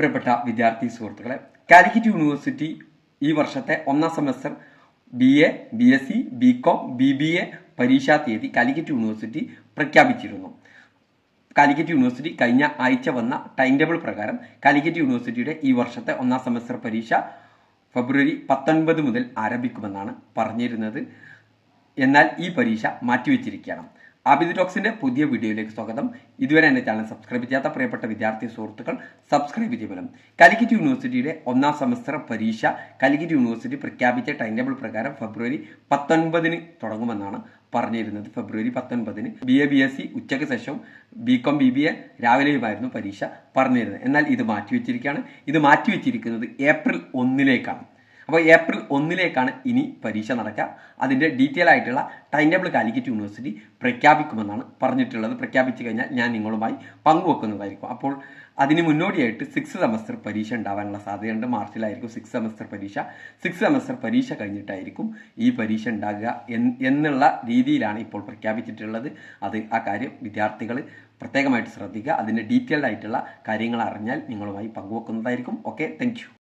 പ്രിയപ്പെട്ട വിദ്യാർത്ഥി സുഹൃത്തുക്കളെ കാലിക്കറ്റ് യൂണിവേഴ്സിറ്റി ഈ വർഷത്തെ ഒന്നാം semester B A B S C B com B B A പരീക്ഷാ തീയതി കാലിക്കറ്റ് യൂണിവേഴ്സിറ്റി പ്രഖ്യാപിച്ചിരുന്നു. കാലിക്കറ്റ് യൂണിവേഴ്സിറ്റി കഴിഞ്ഞ ആഴ്ച വന്ന ടൈം ടേബിൾ പ്രകാരം കാലിക്കറ്റ് യൂണിവേഴ്സിറ്റിയുടെ ഈ വർഷത്തെ ഒന്നാം സെമസ്റ്റർ പരീക്ഷ ഫെബ്രുവരി പത്തൊൻപത് മുതൽ ആരംഭിക്കുമെന്നാണ് പറഞ്ഞിരുന്നത്. എന്നാൽ ഈ പരീക്ഷ മാറ്റിവെച്ചിരിക്കുകയാണ്. ആബിദ് ടോക്സിന്റെ പുതിയ വീഡിയോയിലേക്ക് സ്വാഗതം. ഇതുവരെ എന്റെ ചാനൽ സബ്സ്ക്രൈബ് ചെയ്യാത്ത പ്രിയപ്പെട്ട വിദ്യാർത്ഥി സുഹൃത്തുക്കൾ സബ്സ്ക്രൈബ് ചെയ്യുമല്ലോ കാലിക്കറ്റ് യൂണിവേഴ്സിറ്റിയുടെ ഒന്നാം സെമസ്റ്റർ പരീക്ഷ കാലിക്കറ്റ് യൂണിവേഴ്സിറ്റി പ്രഖ്യാപിച്ച ടൈം ടേബിൾ പ്രകാരം ഫെബ്രുവരി പത്തൊൻപതിന് തുടങ്ങുമെന്നാണ് പറഞ്ഞിരുന്നത്. ഫെബ്രുവരി പത്തൊൻപതിന് B A B S C ഉച്ചയ്ക്ക് ശേഷവും B com B B A രാവിലെയുമായിരുന്നു പരീക്ഷ പറഞ്ഞിരുന്നത്. എന്നാൽ ഇത് മാറ്റിവെച്ചിരിക്കുകയാണ്. ഇത് മാറ്റിവെച്ചിരിക്കുന്നത് ഏപ്രിൽ ഒന്നിലേക്കാണ്. അപ്പോൾ ഏപ്രിൽ ഒന്നിലേക്കാണ് ഇനി പരീക്ഷ നടക്കുക. അതിന്റെ ഡീറ്റെയിൽ ആയിട്ടുള്ള ടൈം ടേബിൾ കാലിക്കറ്റ് യൂണിവേഴ്സിറ്റി പ്രഖ്യാപിക്കുമെന്നാണ് പറഞ്ഞിട്ടുള്ളത്. പ്രഖ്യാപിച്ചു കഴിഞ്ഞാൽ ഞാൻ നിങ്ങളുമായി പങ്കുവെക്കുന്നതായിരിക്കും. അപ്പോൾ അതിന് മുന്നോടിയായിട്ട് സിക്സ് സെമസ്റ്റർ പരീക്ഷ ഉണ്ടാവാനുള്ള സാധ്യതയുണ്ട്. മാർച്ചിലായിരിക്കും സിക്സ് സെമസ്റ്റർ പരീക്ഷ. സിക്സ് സെമസ്റ്റർ പരീക്ഷ കഴിഞ്ഞിട്ടായിരിക്കും ഈ പരീക്ഷ ഉണ്ടാകുക എന്നുള്ള രീതിയിലാണ് ഇപ്പോൾ പ്രഖ്യാപിച്ചിട്ടുള്ളത്. അത് ആ കാര്യം വിദ്യാർത്ഥികൾ പ്രത്യേകമായിട്ട് ശ്രദ്ധിക്കുക. അതിന്റെ ഡീറ്റെയിൽഡ് ആയിട്ടുള്ള കാര്യങ്ങൾ അറിഞ്ഞാൽ നിങ്ങളുമായി പങ്കുവെക്കുന്നതായിരിക്കും. Okay thank